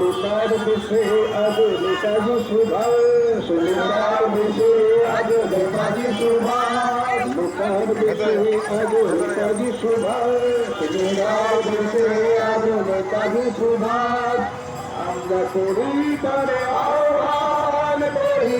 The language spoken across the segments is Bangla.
নেতার দেশে আজ নেতাজি সুভাষ নেতার দেশে আজ নেতাজি সুভাষ নেতার দেশে আজ নেতাজি সুভাষ নেতার দেশে আজ নেতাজি সুভাষ আমরা করি তার আহ্বান করি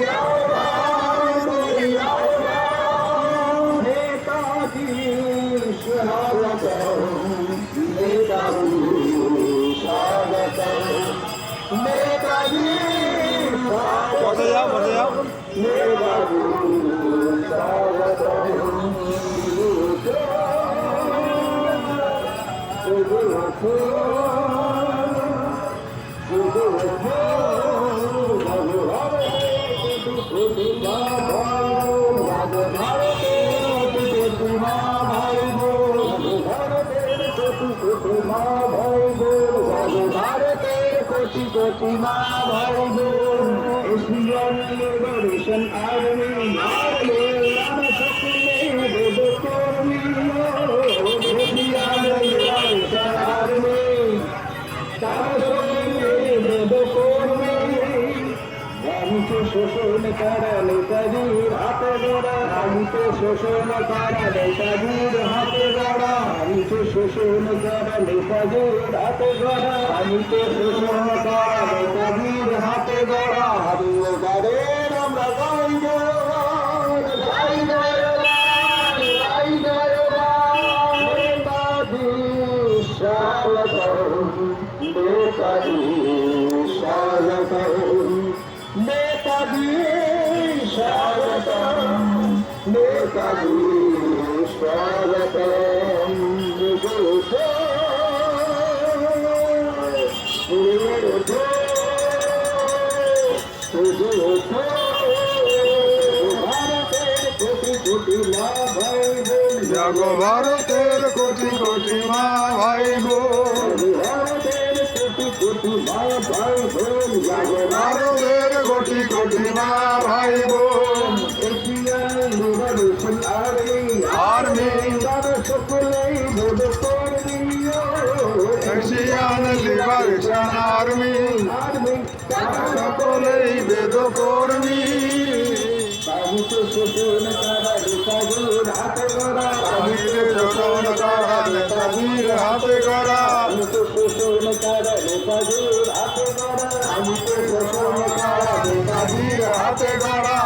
কোটি কোটি মা ভাই বোন এশিয়ান লিবারেশন আর্মি আমি তো শোষণ করা নেতাজির হাতে গড়া আমিতে শোষণ করা নেতাজির হাতে গড়া আমিতে শোষণ করা নেতাজির হাতে গড়া আমিতে শোষণ করা নেতাজির হাতে গড়া আমি জাগো ভারতের কোটি কোটি মা ভাই বোন ভারতের কোটি কোটি মা ভাই বোন ভারতের কোটি কোটি মা ভাই বোন এশিয়ান লিবারেশন আর্মি আর্মি তারা সকলেই ভোট করবি এশিয়ান লিবারেশন আর্মি আর্মি তারা সকলেই বেদ কর্মী আমি তো শোষণ করা নেতাজির হাতে গড়া আমি শোষণ করা নেতাজির হাতে গড়া আমি তো শোষণ করা নেতাজির হাতে গড়া আমি তো শোষণ করা নেতাজির হাতে গড়া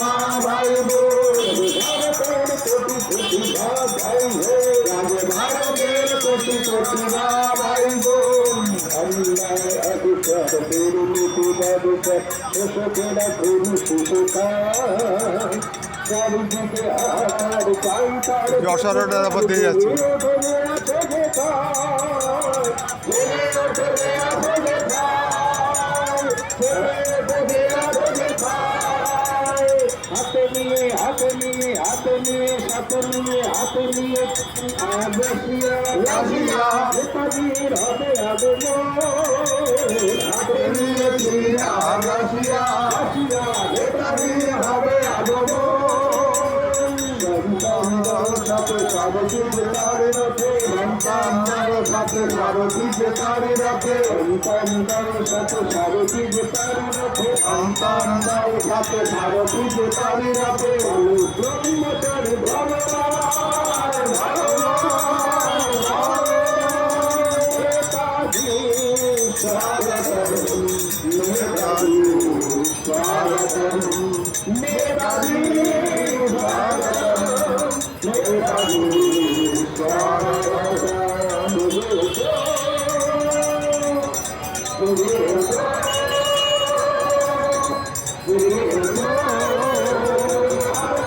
মা ভাই ভারতের কোটি কোটি ভাই বোন ভারতের কোটি কোটি ভাই বোন আল্লাহ অধিকার দুর্নীতি ব্যবচার শোষকেরা খুবই সুশোকার চারিদিকে আর চাই তার উপর দিয়ে যাচ্ছে। আবেশিয়া রাশিয়া নেতাজির হবে দিয়ে আবেশিয়া রাশিয়া নেতাজির হবে সন্তানদের সাথে সাথে স্বাগতিক তারে রাখে সন্তানদের সাথে স্বাগতিক তারে রাখে সন্তানদের সাথে ভগবান ভগবান Deus.